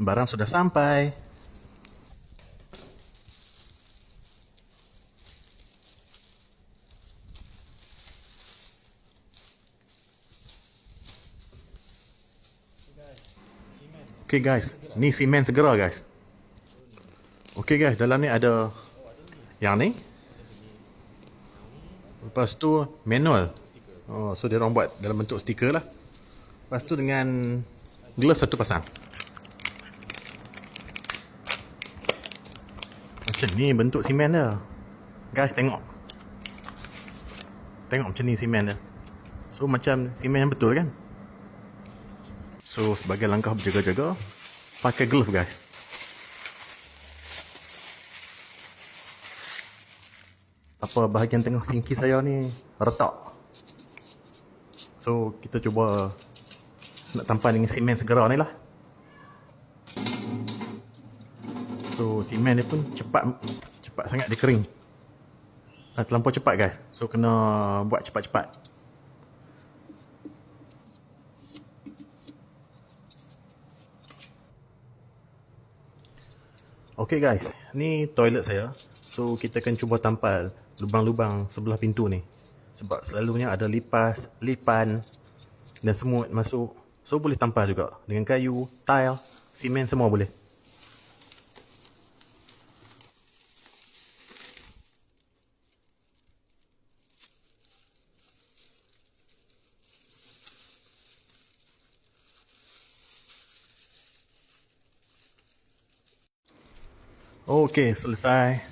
Barang sudah sampai. Okay guys, ni simen segera guys. Okay guys, dalam ni ada yang ni. Lepas tu manual. Oh, so dia orang buat dalam bentuk stiker lah. Lepas tu dengan glove satu pasang. Macam ni bentuk simen dia. Guys tengok. Tengok macam ni simen dia. So macam simen yang betul kan? So sebagai langkah berjaga-jaga pakai glove guys. Apa bahagian tengah singki saya ni retak. So kita cuba nak tampal dengan simen segera ni lah. So simen dia pun cepat cepat sangat dia kering. Ah, terlampau cepat guys. So kena buat cepat-cepat. Okay guys, ni toilet saya. So kita akan cuba tampal lubang-lubang sebelah pintu ni. Sebab selalunya ada lipas, lipan dan semut masuk. So boleh tampal juga dengan kayu, tile, simen semua boleh. Okay, selesai.